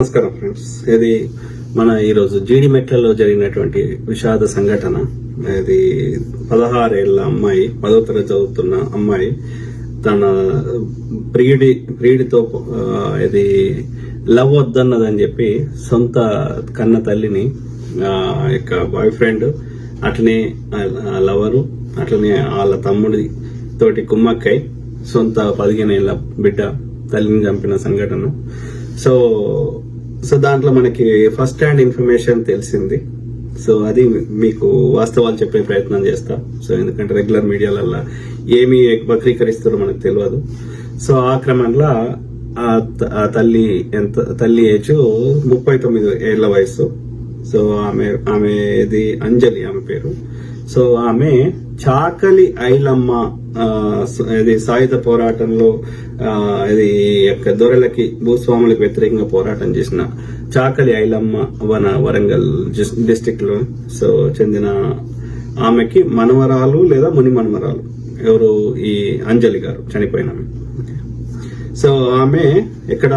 నమస్కారం ఫ్రెండ్స్ ఇది మన ఈరోజు జీడి మెట్లలో జరిగినటువంటి విషాద సంఘటన. ఇది పదహారేళ్ళ అమ్మాయి పదో తరగతి చదువుతున్న అమ్మాయి. తన ప్రియుడి ప్రియుడితో ఇది లవ్ వద్దన్నదని చెప్పి సొంత కన్న తల్లిని యొక్క బాయ్ ఫ్రెండ్ అట్లనే లవరు అట్లనే వాళ్ళ తమ్ముడి తోటి కుమ్మక్కై సొంత పదిహేను ఏళ్ళ బిడ్డ తల్లిని చంపిన సంఘటన. సో సో దాంట్లో మనకి ఫస్ట్ హ్యాండ్ ఇన్ఫర్మేషన్ తెలిసింది. సో అది మీకు వాస్తవాలు చెప్పే ప్రయత్నం చేస్తా. సో ఎందుకంటే రెగ్యులర్ మీడియాలల్లో ఏమి వక్రీకరిస్తారో మనకు తెలియదు. సో ఆ క్రమంలో ఆ త- ఆ తల్లి ఎంత తల్లి ఏజ్ ముప్పై తొమ్మిది ఏళ్ళ వయసు సో ఆమె ఆమె ఇది అంజలి ఆమె పేరు. సో ఆమె చాకలి ఐలమ్మ స- ఇది సాయుధ పోరాటంలో ఇది యొక్క దొరలకి భూస్వాములకు వ్యతిరేకంగా పోరాటం చేసిన చాకలి ఐలమ్మ వన వరంగల్ డిస్టిక్లో సో చెందిన ఆమెకి మనవరాలు లేదా ముని మనవరాలు. ఎవరు? ఈ అంజలి గారు చనిపోయిన సో ఆమె ఇక్కడ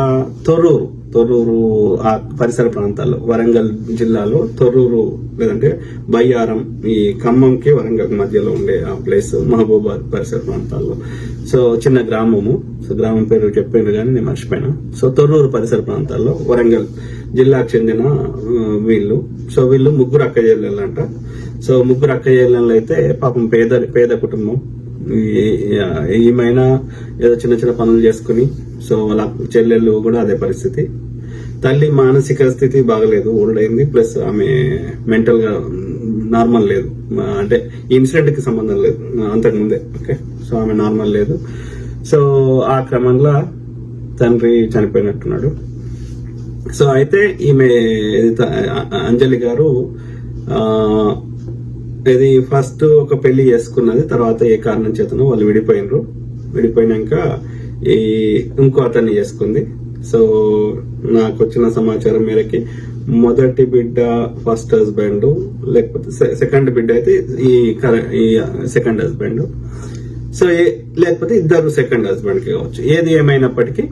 తొర్రూరు. తొర్రూరు ఆ పరిసర ప్రాంతాల్లో వరంగల్ జిల్లాలో తొర్రూరు లేదంటే బయ్యారం ఈ ఖమ్మంకి వరంగల్ మధ్యలో ఉండే ఆ ప్లేస్ మహబూబాద్ పరిసర ప్రాంతాల్లో. సో చిన్న గ్రామము. సో గ్రామం పేరు చెప్పిండ్రు కానీ నేను మర్చిపోయినా. సో తొర్రూరు పరిసర ప్రాంతాల్లో వరంగల్ జిల్లాకు చెందిన వీళ్ళు. సో వీళ్ళు ముగ్గురు అక్క చెల్లెళ్ళంట. సో ముగ్గురు అక్క చెల్లెళ్ళు అయితే పాపం పేద పేద కుటుంబం. ఏమైనా ఏదో చిన్న చిన్న పనులు చేసుకుని సో వాళ్ళ చెల్లెళ్ళు కూడా అదే పరిస్థితి. తల్లి మానసిక స్థితి బాగలేదు ఓల్డ్ అయింది ప్లస్ ఆమె మెంటల్గా నార్మల్ లేదు. అంటే ఈ ఇన్సిడెంట్కి సంబంధం లేదు అంతకు ముందే ఓకే? సో ఆమె నార్మల్ లేదు. సో ఆ క్రమంలో తండ్రి చనిపోయినట్టున్నాడు. సో అయితే ఈమె అంజలి గారు ఇది ఫస్ట్ ఒక పెళ్ళి చేసుకున్నది తర్వాత ఏ కారణం చేతనో వాళ్ళు విడిపోయినరు. విడిపోయినాక ఈ ఇంకో అతన్ని చేసుకుంది. సో నాకు వచ్చిన సమాచారం మేరకి. మొదటి బిడ్డ ఫస్ట్ హస్బెండ్ లేకపోతే సెకండ్ బిడ్డ అయితే ఈ ఈ సెకండ్ హస్బెండ్. సో ఏ- లేకపోతే ఇద్దరు సెకండ్ హస్బెండ్కి కావచ్చు. ఏది ఏమైనప్పటికీ.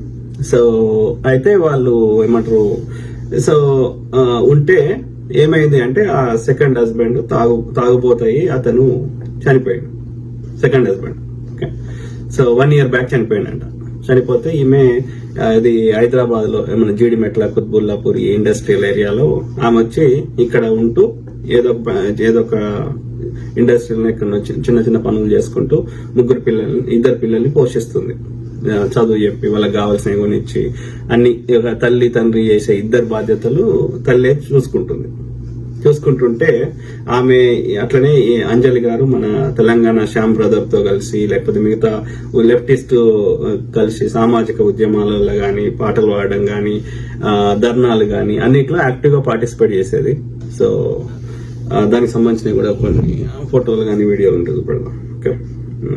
సో అయితే వాళ్ళు ఏమంటారు సో ఉంటే ఏమైంది అంటే ఆ సెకండ్ హస్బెండ్ తాగు తాగుపోతాయి అతను చనిపోయాడు. Second husband. Okay? So one year back చనిపోయాడంట. చనిపోతే ఈమె అది ఇది హైదరాబాద్లో ఏమైనా జీడిమెట్ల కుత్బుల్లాపూర్ ఈ ఇండస్ట్రియల్ ఏరియాలో ఆమె వచ్చి ఇక్కడ ఉంటూ ఏదో ఏదో ఒక ఇండస్ట్రియల్ ఇక్కడ చిన్న చిన్న పనులు చేసుకుంటూ ముగ్గురు పిల్లల్ని ఇద్దరు పిల్లల్ని పోషిస్తుంది. చదువు చెప్పి వాళ్ళకి కావాల్సినవి కొనిచ్చి అన్ని ఒక తల్లి తండ్రి చేసే ఇద్దరు బాధ్యతలు తల్లే చూసుకుంటుంది. చూసుకుంటుంటే ఆమె అట్లనే అంజలి గారు మన తెలంగాణ శ్యామ్ బ్రదర్తో కలిసి లేకపోతే మిగతా లెఫ్టిస్ట్ కలిసి సామాజిక ఉద్యమాలలో కానీ పాటలు పాడడం కానీ ధర్నాలు కానీ అన్నిట్లో యాక్టివ్గా పార్టిసిపేట్ చేసేది. సో దానికి సంబంధించిన కూడా కొన్ని ఫోటోలు కానీ వీడియోలు ఉంటుంది ఇప్పుడు ఓకే?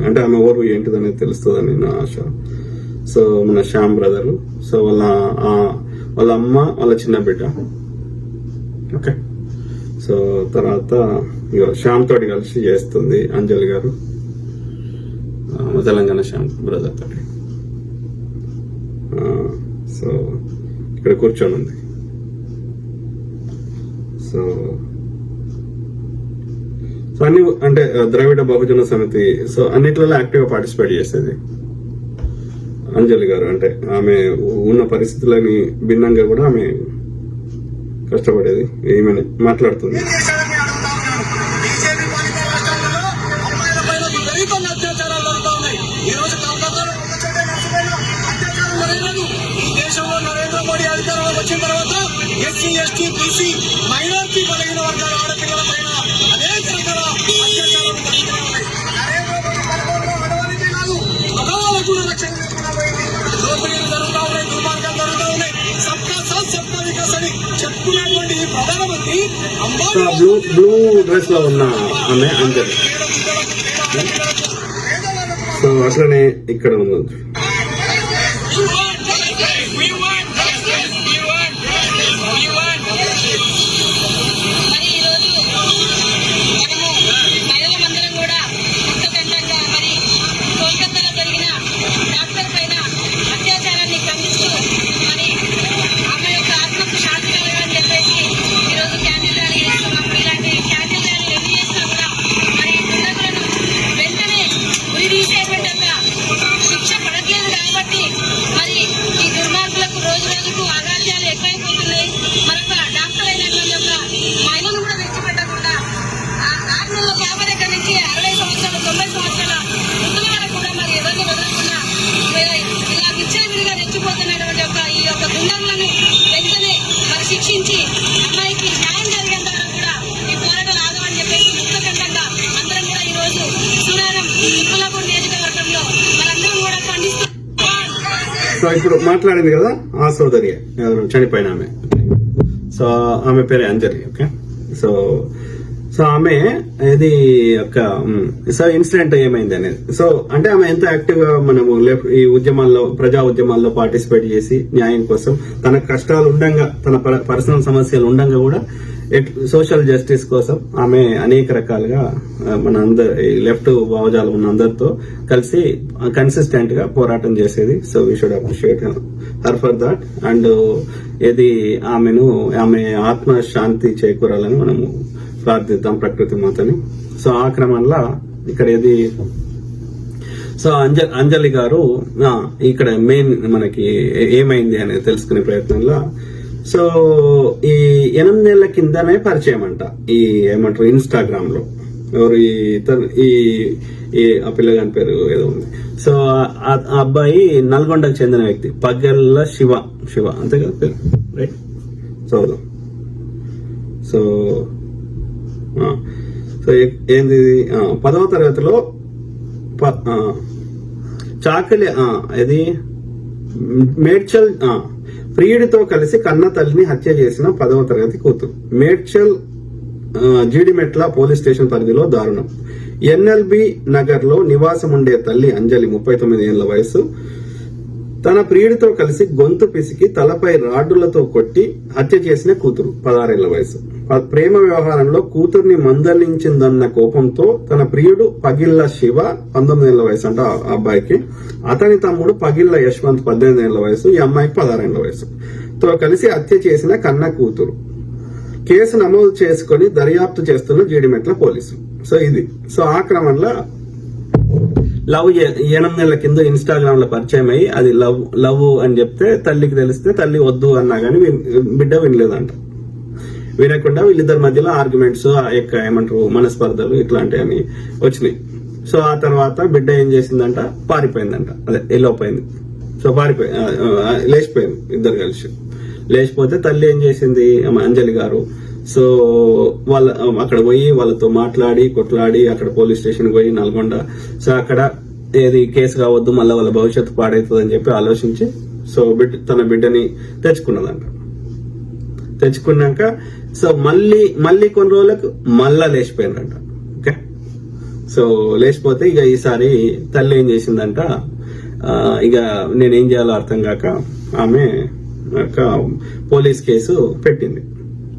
అంటే ఆమె ఓర్వు ఏంటిదనేది తెలుస్తుందని నా ఆశ. సో మన శ్యామ్ బ్రదర్. సో వాళ్ళ వాళ్ళ అమ్మ వాళ్ళ చిన్న బిడ్డ. ఓకే? సో తర్వాత ఇగో శ్యామ్ తోటి కలిసి చేస్తుంది అంజలి గారు. తెలంగాణ శ్యామ్ బ్రదర్ తోటి. సో ఇక్కడ కూర్చొని ఉంది. సో సో అన్ని అంటే ద్రవిడ బహుజన సమితి సో అన్నిట్లలో యాక్టివ్గా పార్టిసిపేట్ చేసేది అంజలి గారు. అంటే ఆమె ఉన్న పరిస్థితులని భిన్నంగా కూడా ఆమె కష్టపడేది. ఈమె మాట్లాడుతుంది. ఈ రోజు ఈ నరేంద్ర మోడీ అధికారంలోకి వచ్చిన తర్వాత ఎస్సీ ఎస్టీ బీసీ మైనార్టీ బలహీన వర్గాల బ్లూ బ్లూ డ్రెస్లో ఉన్న ఆమె అంజలి. సో అట్లనే ఇక్కడ ఉన్నది. సో ఇప్పుడు మాట్లాడింది కదా ఆ సోదరి చనిపోయిన ఆమె. సో ఆమె పేరే అంజలి ఓకే? సో సో ఆమె ఇది ఒక సో ఇన్సిడెంట్ ఏమైంది అనేది. సో అంటే ఆమె ఎంత యాక్టివ్గా మనము ఈ ఉద్యమాల్లో ప్రజా ఉద్యమాల్లో పార్టిసిపేట్ చేసి న్యాయం కోసం తన కష్టాలు ఉండంగా తన పర్సనల్ సమస్యలు ఉండంగా కూడా సోషల్ జస్టిస్ కోసం ఆమె అనేక రకాలుగా మన అందరి లెఫ్ట్ భావజాలం ఉన్న అందరితో కలిసి కన్సిస్టెంట్గా పోరాటం చేసేది. So we should appreciate her for that and ఇది ఆమెను ఆమె ఆత్మ శాంతి చేకూరాలని మనము ప్రార్థిద్దాం ప్రకృతి మాతని. సో ఆ క్రమంలో ఇక్కడ ఇది సో అంజ అంజలి గారు ఇక్కడ మెయిన్ మనకి ఏమైంది అనేది తెలుసుకునే ప్రయత్నంలో సో ఈ ఎనిమిది నెలల కిందనే పరిచయం అంట ఈ ఏమంటారు ఇన్స్టాగ్రామ్లో ఎవరు ఈ ఈ ఆ పిల్లగాని పేరు ఏదో ఉంది. సో ఆ- అబ్బాయి నల్గొండకు చెందిన వ్యక్తి. పగ్గల్ల శివ శివ అంతే కదా పేరు? రైట్ సో సో సో ఏంది ఇది? పదవ తరగతిలో ప- చాకలి ఇది మేడ్చల్ ప్రియుడితో కలిసి కన్న తల్లిని హత్య చేసిన పదవ తరగతి కూతురు. మేడ్చల్ జీడిమెట్ల పోలీస్ స్టేషన్ పరిధిలో దారుణం. ఎన్ఎల్బి నగర్లో నివాసం ఉండే తల్లి అంజలి ముప్పై తొమ్మిది ఏళ్ళ వయసు తన ప్రియుడితో కలిసి గొంతు పిసికి తలపై రాడ్డులతో కొట్టి హత్య చేసిన కూతురు పదహారేళ్ళ వయసు ప్రేమ వ్యవహారంలో కూతుర్ని మందలించిందన్న కోపంతో తన ప్రియుడు పగిళ్ళ శివ పంతొమ్మిది ఏళ్ళ వయసు అంట ఆ అబ్బాయికి. అతని తమ్ముడు పగిళ్ళ యశ్వంత్ పద్దెనిమిది ఏళ్ళ వయసు ఈ అమ్మాయికి పదహారేళ్ళ వయసు. తో కలిసి హత్య చేసిన కన్న కూతురు. కేసు నమోదు చేసుకుని దర్యాప్తు చేస్తున్న జీడిమెట్ల పోలీసులు. సో ఇది. సో ఆ క్రమంలో లవ్ ఎనిమిది నెలల కింద ఇన్స్టాగ్రామ్లో పరిచయం అయ్యి అది లవ్ లవ్ అని చెప్తే తల్లికి తెలిస్తే తల్లి వద్దు అన్నా గానీ బిడ్డ వినలేదంట. వినకుండా వీళ్ళిద్దరి మధ్యలో ఆర్గ్యుమెంట్స్ ఆ యొక్క ఏమంటారు మనస్పర్ధలు ఇట్లాంటివన్నీ వచ్చినాయి. సో ఆ తర్వాత బిడ్డ ఏం చేసిందంట? పారిపోయిందంట. అదే ఎల్లోపోయింది సో పారిపోయి లేచిపోయింది ఇద్దరు కలిసి. లేచిపోతే తల్లి ఏం చేసింది? అంజలి గారు. సో వాళ్ళ అక్కడ పోయి వాళ్ళతో మాట్లాడి కొట్లాడి అక్కడ పోలీస్ స్టేషన్ పోయి నల్గొండ. సో అక్కడ ఏది కేసు కావద్దు మళ్ళీ వాళ్ళ భవిష్యత్తు పాడవుతుంది అని చెప్పి ఆలోచించి సో బిడ్డ తన బిడ్డని తెచ్చుకున్నదంట. తెచ్చుకున్నాక సో మళ్ళీ మళ్ళీ కొన్ని రోజులకు మళ్ళా లేచిపోయిందంట ఓకే? సో లేచిపోతే ఇక ఈసారి తల్లి ఏం చేసిందంట? ఇక ఇక నేనేం చేయాలో అర్థం కాక ఆమె ఒక పోలీస్ కేసు పెట్టింది.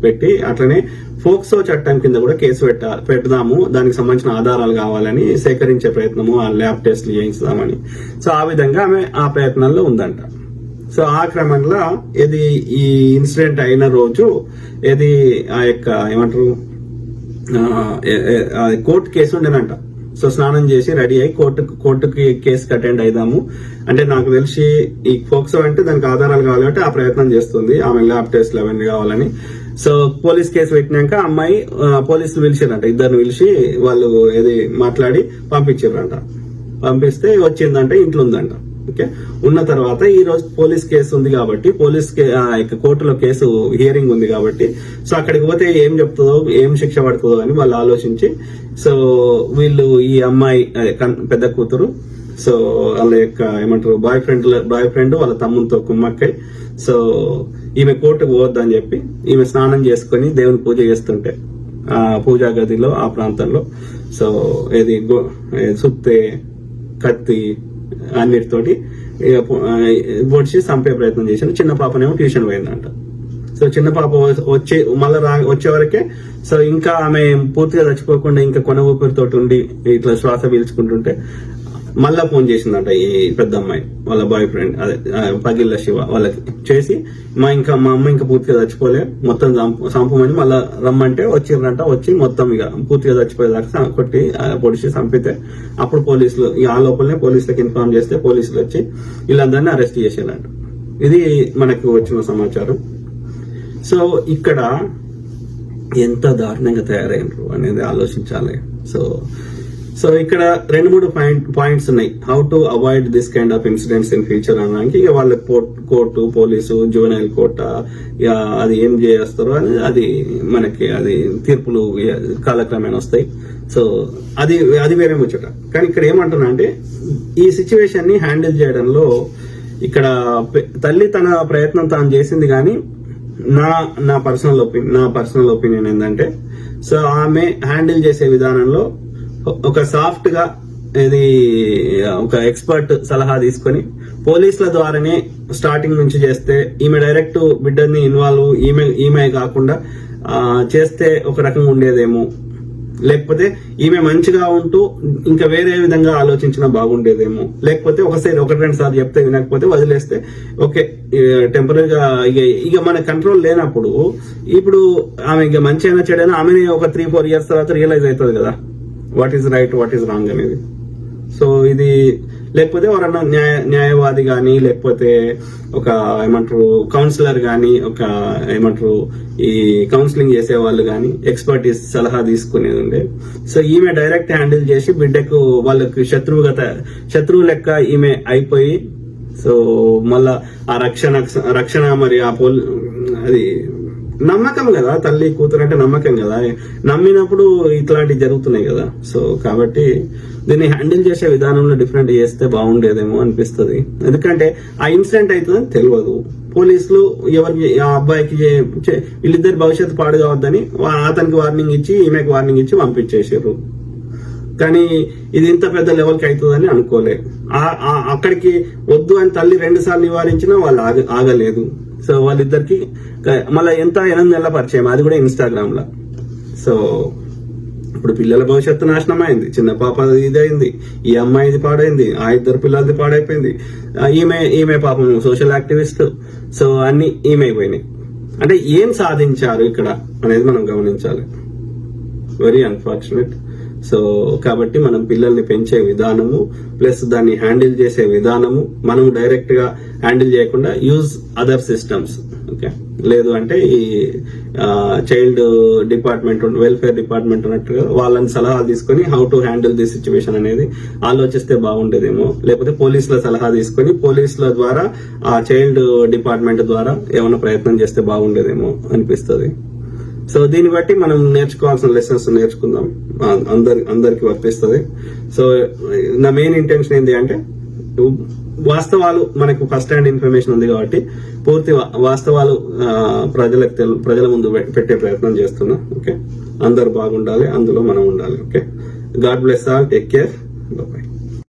పెట్టి అట్లనే ఫోక్సో చట్టం కింద కూడా కేసు పెట్ట పెడదాము దానికి సంబంధించిన ఆధారాలు కావాలని సేకరించే ప్రయత్నము ఆ ల్యాబ్ టెస్ట్లు చేయిస్తామని సో ఆ విధంగా ఆమె ఆ ప్రయత్నంలో ఉందంట. సో ఆ క్రమంలో ఇది ఈ ఇన్సిడెంట్ అయిన రోజు ఇది ఆ యొక్క ఏమంటారు కోర్టు కేసు ఉండేనంట సో స్నానం చేసి రెడీ అయ్యి కోర్టు కోర్టుకి కేసుకి అటెండ్ అయిదాము. అంటే నాకు తెలిసి ఈ ఫోక్సో అంటే దానికి ఆధారాలు కావాలంటే ఆ ప్రయత్నం చేస్తుంది. ఆమె ల్యాబ్ టెస్ట్లు అవన్నీ కావాలని. సో పోలీస్ కేసు పెట్టినాక అమ్మాయి పోలీసులు పిలిచిరంట ఇద్దరిని పిలిచి వాళ్ళు ఏది మాట్లాడి పంపించారంట పంపిస్తే వచ్చిందంటే ఇంట్లో ఉందంట. ఓకే? ఉన్న తర్వాత ఈ రోజు పోలీస్ కేసు ఉంది కాబట్టి పోలీస్ కే- ఆ యొక్క కోర్టులో కేసు హియరింగ్ ఉంది కాబట్టి సో అక్కడికి పోతే ఏం చెప్తుందో ఏం శిక్ష పడుతుందో అని వాళ్ళు ఆలోచించి సో వీళ్ళు ఈ అమ్మాయి కన్- పెద్ద కూతురు సో వాళ్ళ యొక్క ఏమంటారు బాయ్ ఫ్రెండ్ బాయ్ ఫ్రెండ్ వాళ్ళ తమ్ముతో కుమ్మక్కై సో ఈమె కోర్టుకు పోవద్దని చెప్పి ఈమె స్నానం చేసుకొని దేవుని పూజ చేస్తుంటే ఆ పూజా గదిలో ఆ ప్రాంతంలో సో ఏది గో- సుత్తే కత్తి అన్నిటితోటి ఇక పొడిచి చంపే ప్రయత్నం చేశాను. చిన్న పాపనేమో ట్యూషన్ పోయిందంట. సో చిన్న పాప వచ్చే మళ్ళీ రా వచ్చే వరకే సో ఇంకా ఆమె పూర్తిగా చచ్చిపోకుండా ఇంకా కొన ఊపిరితోటి ఉండి ఇట్లా శ్వాస పీల్చుకుంటుంటే మళ్ళా ఫోన్ చేసిందంట ఈ పెద్ద అమ్మాయి వాళ్ళ బాయ్ ఫ్రెండ్ అదే పగిళ్ళ శివ వాళ్ళకి చేసి మా ఇంకా మా అమ్మ ఇంకా పూర్తిగా చచ్చిపోలే మొత్తం సంపమని మళ్ళా రమ్మంటే వచ్చిర్రంట వచ్చి మొత్తం ఇక పూర్తిగా చచ్చిపోయేదాకా కొట్టి పొడిచి చంపితే అప్పుడు పోలీసులు ఇక ఆ లోపలనే పోలీసులకు ఇన్ఫార్మ్ చేస్తే పోలీసులు వచ్చి వీళ్ళందరినీ అరెస్ట్ చేసేయాలంట ఇది మనకు వచ్చిన సమాచారం. సో ఇక్కడ ఎంత దారుణంగా తయారైనరు అనేది ఆలోచించాలి. సో సో ఇక్కడ రెండు మూడు పాయింట్ పాయింట్స్ ఉన్నాయి. How to avoid this kind of incidents in future అనడానికి ఇక వాళ్ళ కోర్టు పోలీసు జూనైల్ కోర్ట ఇక అది ఏం చేస్తారో అని అది మనకి అది తీర్పులు కాలక్రమేణ వస్తాయి. సో అది అది వేరే ముచ్చట. కానీ ఇక్కడ ఏమంటున్నా అంటే ఈ సిచ్యువేషన్ని హ్యాండిల్ చేయడంలో ఇక్కడ తల్లి తన ప్రయత్నం తాను చేసింది కానీ నా నా పర్సనల్ ఒపీనియన్ నా పర్సనల్ ఒపీనియన్ ఏంటంటే సో ఆమె హ్యాండిల్ చేసే విధానంలో ఒక సాఫ్ట్గా ఇది ఒక ఎక్స్పర్ట్ సలహా తీసుకొని పోలీసుల ద్వారానే స్టార్టింగ్ నుంచి చేస్తే ఈమె డైరెక్ట్ బిడ్డని ఇన్వాల్వ్ ఈమె ఈమె కాకుండా చేస్తే ఒక రకంగా ఉండేదేమో. లేకపోతే ఈమె మంచిగా ఉంటూ ఇంకా వేరే విధంగా ఆలోచించినా బాగుండేదేమో. లేకపోతే ఒకసారి ఒకటి రెండు సార్లు చెప్తే వినకపోతే వదిలేస్తే ఓకే టెంపరీగా ఇక ఇక మన కంట్రోల్ లేనప్పుడు ఇప్పుడు ఆమె ఇక మంచి అయినా చెడైనా ఆమె ఒక త్రీ ఫోర్ ఇయర్స్ తర్వాత రియలైజ్ అవుతుంది కదా. What is right what is wrong అనేది. సో ఇది లేకపోతే ఎవరన్నా న్యాయ న్యాయవాది కానీ లేకపోతే ఒక ఏమంటారు కౌన్సిలర్ కానీ ఒక ఏమంటారు ఈ కౌన్సిలింగ్ చేసే వాళ్ళు కానీ ఎక్స్పర్టీస్ సలహా తీసుకునేది ఉండే. సో ఈమె డైరెక్ట్ హ్యాండిల్ చేసి బిడ్డకు వాళ్ళకి శత్రువుగత శత్రువు లెక్క ఈమె అయిపోయి సో మళ్ళా ఆ రక్షణ రక్షణ మరి ఆ పోల్ అది నమ్మకం కదా తల్లి కూతురు అంటే నమ్మకం కదా. నమ్మినప్పుడు ఇట్లాంటివి జరుగుతున్నాయి కదా. సో కాబట్టి దీన్ని హ్యాండిల్ చేసే విధానంలో డిఫరెంట్ చేస్తే బాగుండేదేమో అనిపిస్తుంది. ఎందుకంటే ఆ ఇన్సిడెంట్ అవుతుందని తెలియదు. పోలీసులు ఎవరికి ఆ అబ్బాయికి వీళ్ళిద్దరి భవిష్యత్తు పాడు కావద్దని అతనికి వార్నింగ్ ఇచ్చి ఈమెకి వార్నింగ్ ఇచ్చి పంపించేసారు. కానీ ఇది ఇంత పెద్ద లెవెల్కి అవుతుందని అనుకోలే. ఆ- అక్కడికి వద్దు అని తల్లి రెండు సార్లు నివారించినా వాళ్ళు ఆగ ఆగలేదు. సో వాళ్ళిద్దరికి మళ్ళీ ఎంత ఎనిమిది నెలల పరిచయం. అది కూడా ఇన్స్టాగ్రామ్లో సో ఇప్పుడు పిల్లల భవిష్యత్తు నాశనం అయింది చిన్న పాప ఇది అయింది ఈ అమ్మాయిది పాడైంది. ఆ ఇద్దరు పిల్లలది పాడైపోయింది. ఈమె ఈమె పాపం సోషల్ యాక్టివిస్ట్. సో అన్ని ఈమె అయిపోయినాయి అంటే ఏం సాధించారు ఇక్కడ అనేది మనం గమనించాలి. వెరీ అన్ఫార్చునేట్ సో కాబట్టి మనం పిల్లల్ని పెంచే విధానము ప్లస్ దాన్ని హ్యాండిల్ చేసే విధానము మనం డైరెక్ట్గా హ్యాండిల్ చేయకుండా యూజ్ అదర్ సిస్టమ్స్ ఓకే? లేదు అంటే ఈ చైల్డ్ డిపార్ట్మెంట్ వెల్ఫేర్ డిపార్ట్మెంట్ ఉన్నట్టుగా వాళ్ళని సలహాలు తీసుకొని how to handle the situation అనేది ఆలోచిస్తే బాగుండేదేమో. లేకపోతే పోలీసుల సలహా తీసుకొని పోలీసుల ద్వారా ఆ చైల్డ్ డిపార్ట్మెంట్ ద్వారా ఏమైనా ప్రయత్నం చేస్తే బాగుండేదేమో అనిపిస్తుంది. సో దీన్ని బట్టి మనం నేర్చుకోవాల్సిన లెసన్స్ నేర్చుకుందాం. అందరి అందరికి వర్తిస్తుంది. సో నా మెయిన్ ఇంటెన్షన్ ఏంటి అంటే వాస్తవాలు మనకు ఫస్ట్ హ్యాండ్ ఇన్ఫర్మేషన్ ఉంది కాబట్టి పూర్తి వాస్తవాలు ప్రజలకు తెలు- ప్రజల ముందు పె- పెట్టే ప్రయత్నం చేస్తున్నా ఓకే? అందరు బాగుండాలి అందులో మనం ఉండాలి okay? God bless all take care bye